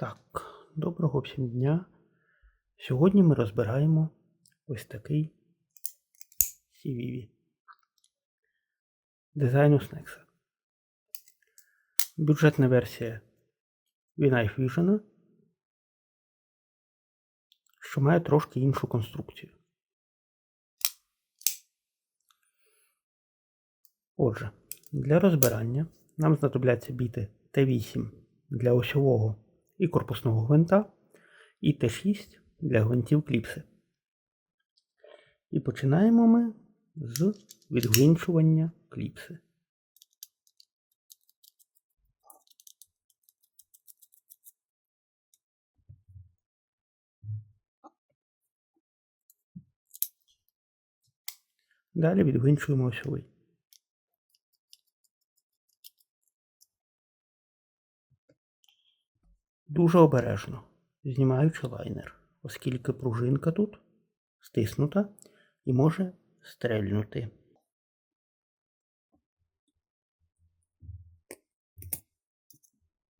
Так, доброго всім дня. Сьогодні ми розбираємо ось такий CVV. Дизайну Snexa. Бюджетна версія Vinay Fusion, що має трошки іншу конструкцію. Отже, для розбирання нам знадобляться біти Т8 для осьового і корпусного гвинта, і Т6 для гвинтів кліпси. І починаємо ми з відгвинчування кліпси. Далі відгвинчуємо осьовий. Дуже обережно, знімаючи лайнер, оскільки пружинка тут стиснута і може стрельнути.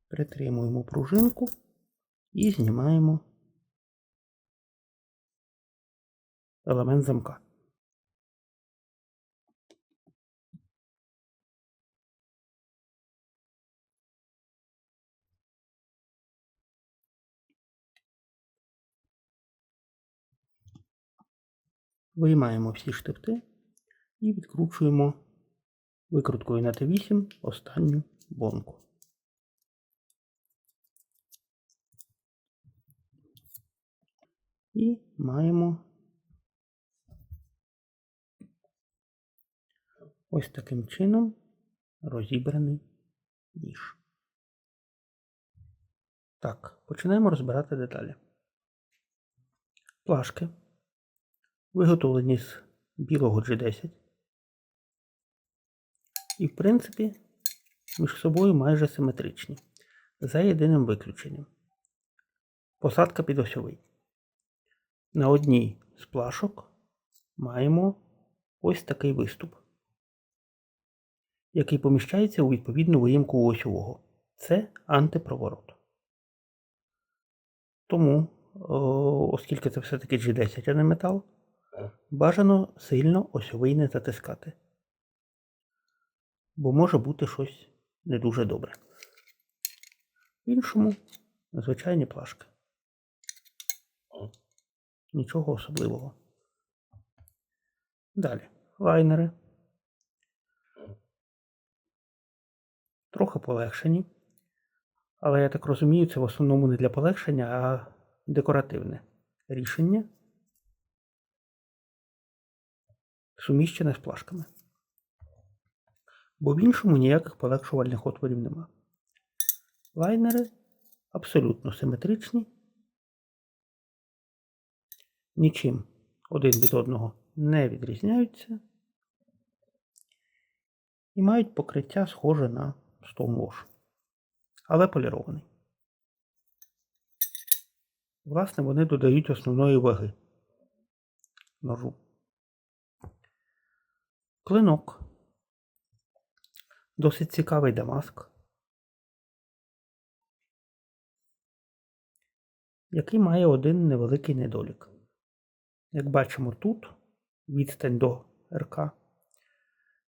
Притримуємо пружинку і знімаємо елемент замка. Виймаємо всі штифти і відкручуємо викруткою на Т8 останню бонку. І маємо ось таким чином розібраний ніж. Так, починаємо розбирати деталі. Плашки виготовлені з білого G10. І, в принципі, між собою майже симетричні. За єдиним виключенням. Посадка під осьовий. На одній з плашок маємо ось такий виступ, який поміщається у відповідну виїмку осьового. Це антипроворот. Тому, оскільки це все-таки G10, а не метал, бажано сильно осьовий не затискати. Бо може бути щось не дуже добре. В іншому звичайні плашки. Нічого особливого. Далі. Лайнери. Трохи полегшені. Але я так розумію, це в основному не для полегшення, а декоративне рішення. Суміщене з плашками. Бо в іншому ніяких полегшувальних отворів нема. Лайнери абсолютно симетричні. Нічим один від одного не відрізняються. І мають покриття схоже на Stonewash, але полірований. Власне, вони додають основної ваги ножу. Клинок. Досить цікавий Дамаск, який має один невеликий недолік. Як бачимо тут, відстань до РК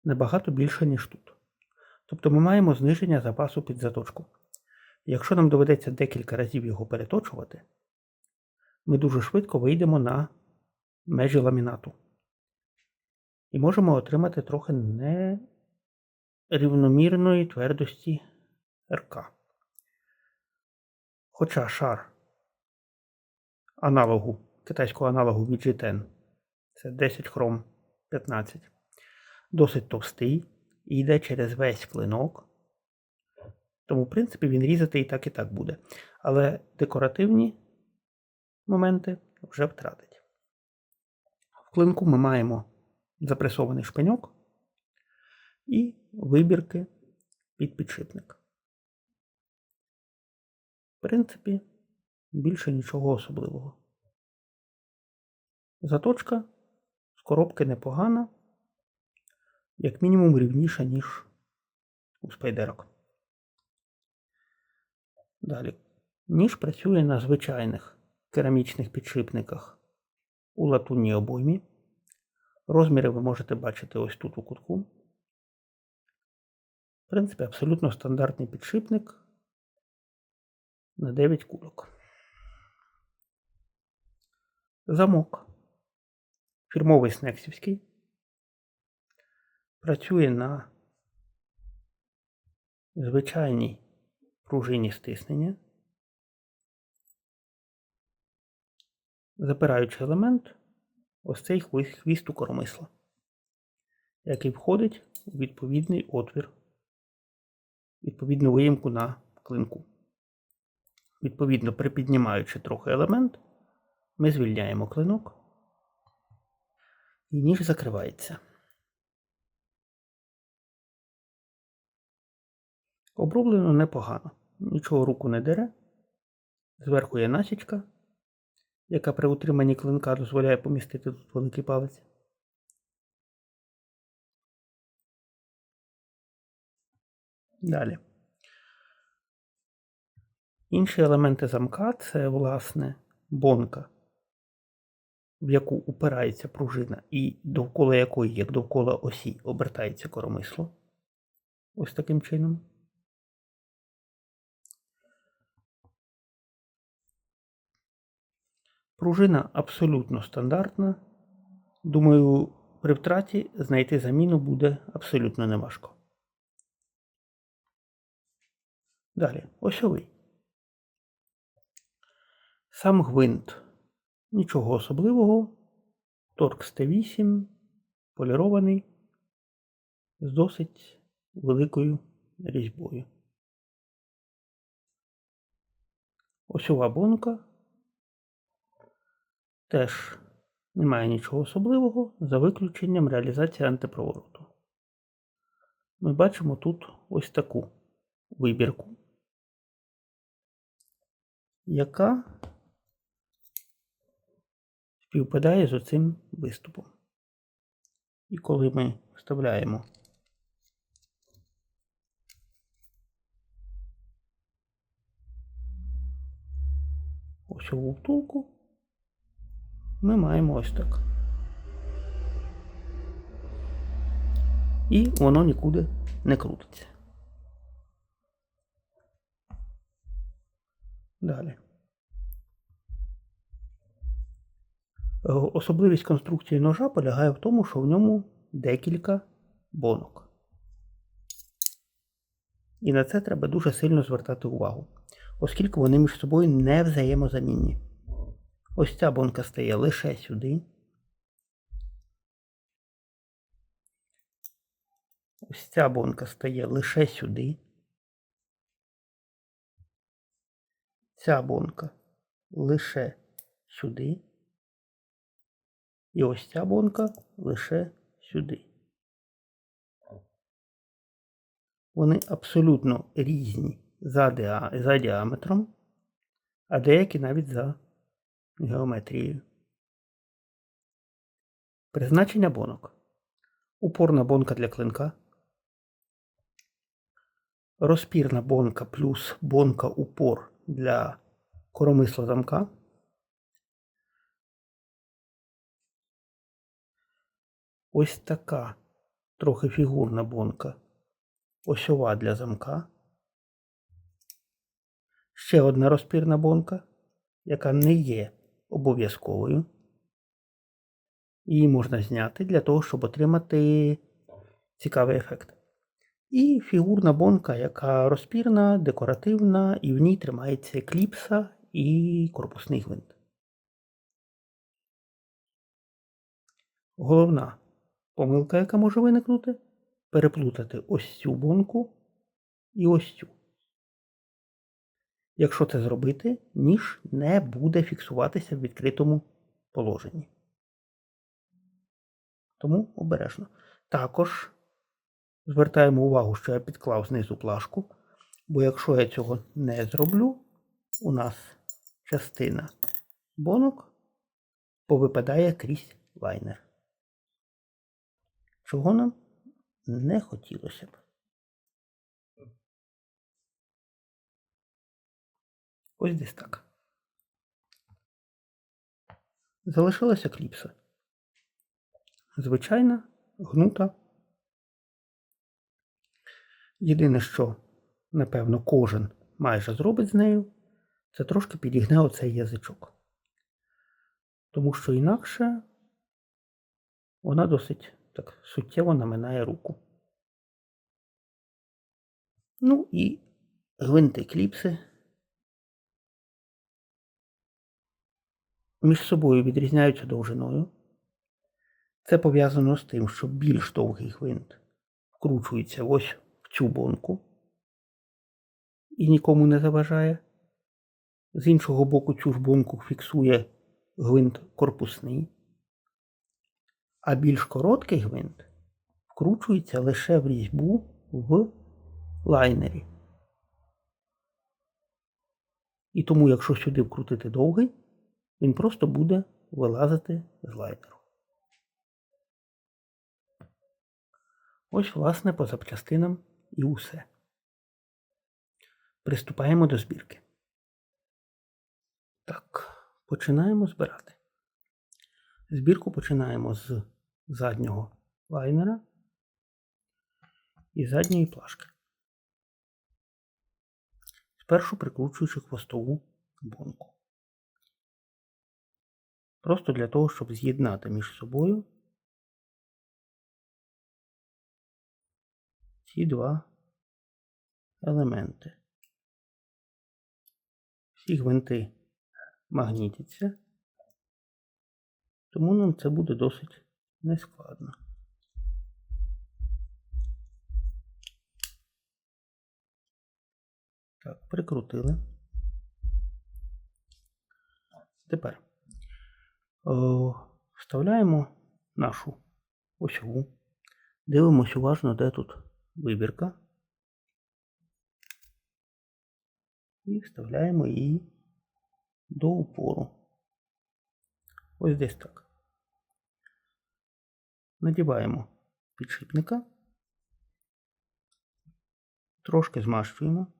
набагато більша, ніж тут. Тобто ми маємо зниження запасу під заточку. Якщо нам доведеться декілька разів його переточувати, ми дуже швидко вийдемо на межі ламінату. І можемо отримати трохи нерівномірної твердості РК. Хоча шар аналогу, китайського аналогу VG10, це 10 хром 15, досить товстий і йде через весь клинок. Тому, в принципі, він різати і так, і так буде. Але декоративні моменти вже втратить. В клинку ми маємо запресований шпиньок і вибірки під підшипник. В принципі, більше нічого особливого. Заточка з коробки непогана, як мінімум рівніша, ніж у спайдерок. Далі ніж працює на звичайних керамічних підшипниках у латунній обоймі. Розміри ви можете бачити ось тут у кутку. В принципі, абсолютно стандартний підшипник на 9 кульок. Замок. Фірмовий снексівський. Працює на звичайній пружині стиснення. Запираючий елемент ось цей хвіст у коромисла, який входить у відповідний отвір, відповідну виїмку на клинку. Відповідно, припіднімаючи трохи елемент, ми звільняємо клинок і ніж закривається. Оброблено непогано, нічого руку не дере. Зверху є насічка, яка при утриманні клинка дозволяє помістити тут великий палець. Далі. Інші елементи замка це, власне, бонка, в яку упирається пружина, і довкола якої, як довкола осі, обертається коромисло. Ось таким чином. Пружина абсолютно стандартна. Думаю, при втраті знайти заміну буде абсолютно неважко. Далі, осьовий. Сам гвинт. Нічого особливого. Торкс Т8, полірований з досить великою різьбою. Осьова бонка. Теж немає нічого особливого за виключенням реалізації антипровороту. Ми бачимо тут ось таку вибірку, яка співпадає з оцим виступом. І коли ми вставляємо осьову втулку, ми маємо ось так. І воно нікуди не крутиться. Далі. Особливість конструкції ножа полягає в тому, що в ньому декілька бонок. І на це треба дуже сильно звертати увагу, оскільки вони між собою не взаємозамінні. Ось ця бонка стає лише сюди. Ось ця бонка стає лише сюди. Ця бонка лише сюди. І ось ця бонка лише сюди. Вони абсолютно різні за, діа... за діаметром, а деякі навіть за геометрією. Призначення бонок. Упорна бонка для клинка. Розпірна бонка плюс бонка упор для коромисла замка. Ось така трохи фігурна бонка. Осьова для замка. Ще одна розпірна бонка, яка не є обов'язковою. Її можна зняти для того, щоб отримати цікавий ефект. І фігурна бонка, яка розпірна, декоративна, і в ній тримається кліпса і корпусний гвинт. Головна помилка, яка може виникнути, переплутати ось цю бонку і ось цю. Якщо це зробити, ніж не буде фіксуватися в відкритому положенні. Тому обережно. Також звертаємо увагу, що я підклав знизу плашку, бо якщо я цього не зроблю, у нас частина бонок повипадає крізь лайнер. Чого нам не хотілося б. Ось десь так. Залишилася кліпса. Звичайна, гнута. Єдине, що, напевно, кожен майже зробить з нею, це трошки підігне оцей язичок. Тому що інакше вона досить так суттєво наминає руку. Ну і гвинти кліпси між собою відрізняються довжиною. Це пов'язано з тим, що більш довгий гвинт вкручується ось в цю бонку і нікому не заважає. З іншого боку, цю ж бонку фіксує гвинт корпусний, а більш короткий гвинт вкручується лише в різьбу в лайнері. І тому, якщо сюди вкрутити довгий, він просто буде вилазити з лайнеру. Ось, власне, по запчастинам і усе. Приступаємо до збірки. Так, починаємо збирати. Збірку починаємо з заднього лайнера і задньої плашки. Спершу прикручуючи хвостову бонку. Просто для того, щоб з'єднати між собою ці два елементи. Всі гвинти магнітяться, тому нам це буде досить нескладно. Так, прикрутили. Тепер вставляємо нашу осьову. Дивимось уважно, де тут вибірка. І вставляємо її до упору. Ось десь так. Надіваємо підшипника, трошки змащуємо.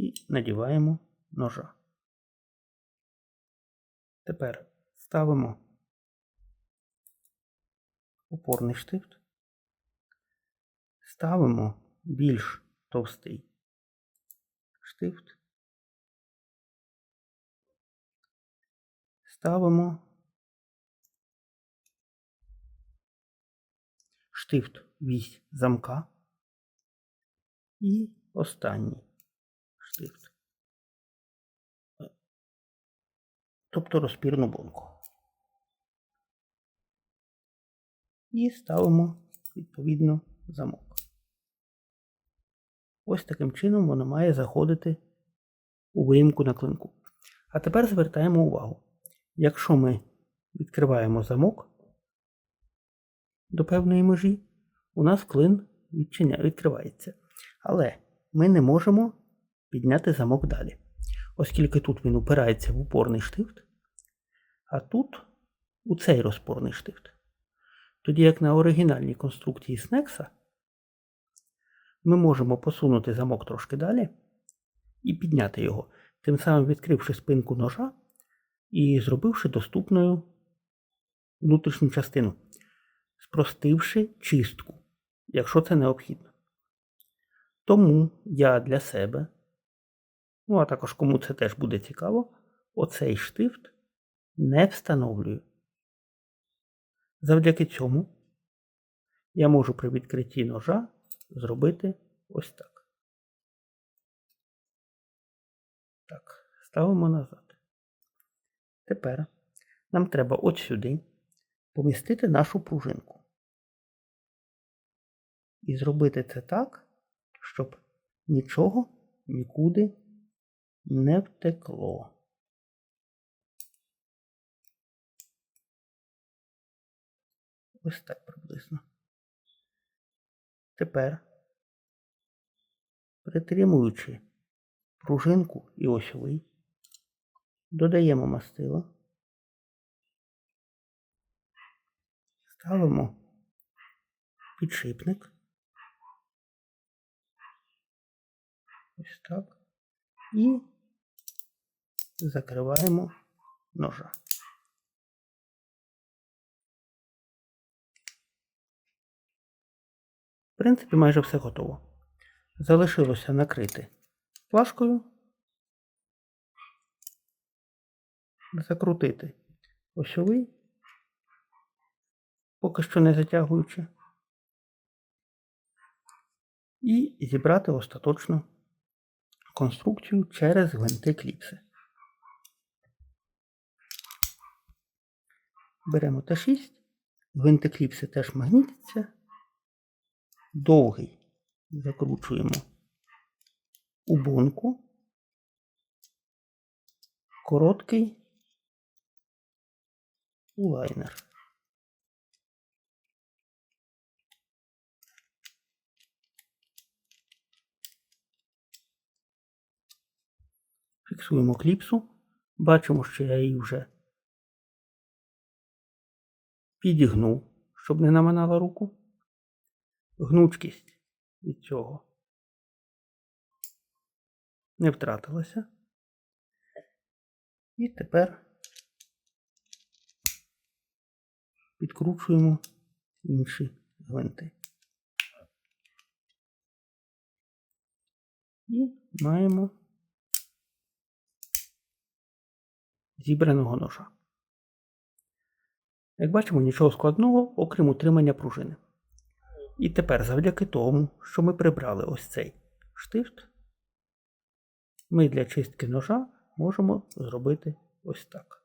І надіваємо ножа. Тепер ставимо опорний штифт, ставимо більш товстий штифт, ставимо штифт вісь замка. І останній Тобто розпірну бонку. І ставимо відповідно замок. Ось таким чином воно має заходити у виїмку на клинку. А тепер звертаємо увагу. Якщо ми відкриваємо замок до певної межі, у нас клин відчиня... відкривається. Але ми не можемо підняти замок далі. Оскільки тут він упирається в упорний штифт, а тут у цей розпорний штифт. Тоді як на оригінальній конструкції Снекса ми можемо посунути замок трошки далі і підняти його, тим самим відкривши спинку ножа і зробивши доступною внутрішню частину, спростивши чистку, якщо це необхідно. Тому я для себе, ну а також кому це теж буде цікаво, оцей штифт не встановлюю. Завдяки цьому я можу при відкритті ножа зробити ось так. Так, ставимо назад. Тепер нам треба от сюди помістити нашу пружинку. І зробити це так, щоб нічого нікуди не втекло. Ось так приблизно. Тепер, притримуючи пружинку і осьовий, додаємо мастило, ставимо підшипник. Ось так. І закриваємо ножа. В принципі, майже все готово. Залишилося накрити плашкою, закрутити осьовий, поки що не затягуючи, і зібрати остаточну конструкцію через гвинти кліпси. Беремо Т6, гвинти кліпси теж магнітяться, довгий. Закручуємо у бунку, короткий. У лайнер. Фіксуємо кліпсу. Бачимо, що я її вже підігнув, щоб не наминала руку. Гнучкість від цього не втратилася. І тепер підкручуємо інші гвинти. І маємо зібраного ножа. Як бачимо, нічого складного, окрім утримання пружини. І тепер, завдяки тому, що ми прибрали ось цей штифт, ми для чистки ножа можемо зробити ось так,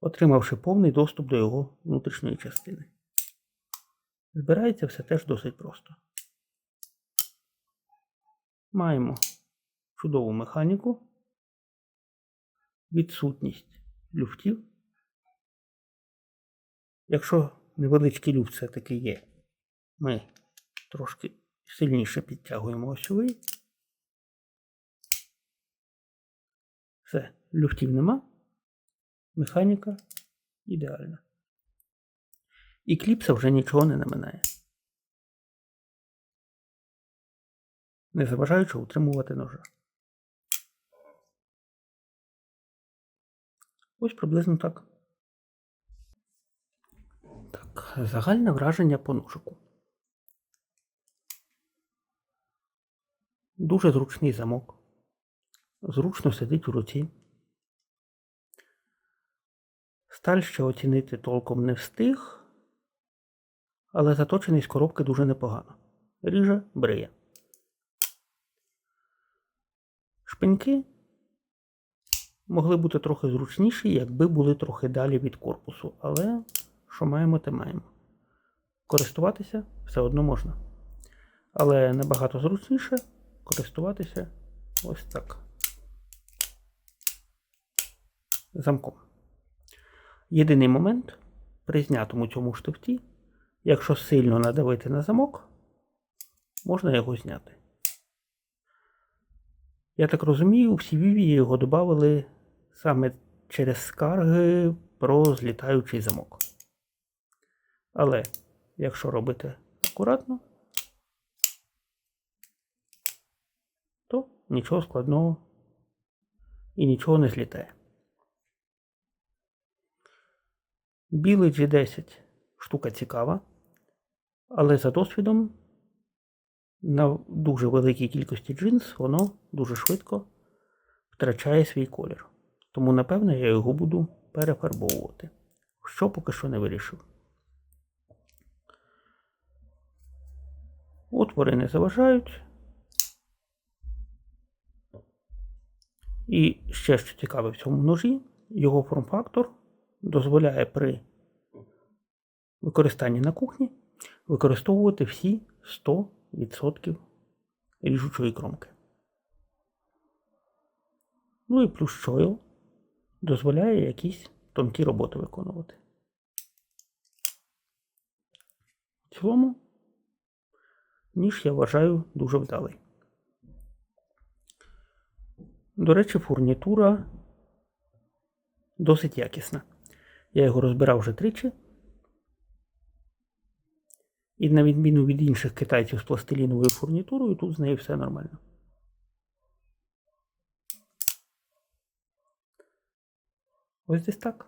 отримавши повний доступ до його внутрішньої частини. Збирається все теж досить просто. Маємо чудову механіку, відсутність люфтів. Якщо невеличкий люфт все-таки є, ми трошки сильніше підтягуємо осьовий. Все, люфтів нема. Механіка ідеальна. І кліпса вже нічого не наминає. Не заважаючи утримувати ножа. Ось приблизно так. Так, загальне враження по ножику. Дуже зручний замок. Зручно сидить у руці. Сталь ще оцінити толком не встиг, але заточений з коробки дуже непогано. Ріже бриє. Шпиньки могли бути трохи зручніші, якби були трохи далі від корпусу, але що маємо, те маємо. Користуватися все одно можна. Але набагато зручніше користуватися ось так. Замком. Єдиний момент при знятому цьому штифті, якщо сильно надавити на замок, можна його зняти. Я так розумію, в CVV його додали саме через скарги про злітаючий замок. Але якщо робити акуратно, то нічого складного і нічого не злітає. Білий G10 штука цікава, але за досвідом на дуже великій кількості джинс воно дуже швидко втрачає свій колір. Тому, напевно, я його буду перефарбовувати. Що поки що не вирішив. Отвори не заважають. І ще що цікаве в цьому ножі, його форм-фактор дозволяє при використанні на кухні використовувати всі 100% ріжучої кромки. Ну і плюс чойл дозволяє якісь тонкі роботи виконувати. В цілому, ніж я вважаю дуже вдалий. До речі, фурнітура досить якісна. Я його розбирав вже тричі. І на відміну від інших китайців з пластиліновою фурнітурою, тут з нею все нормально. Ось десь так.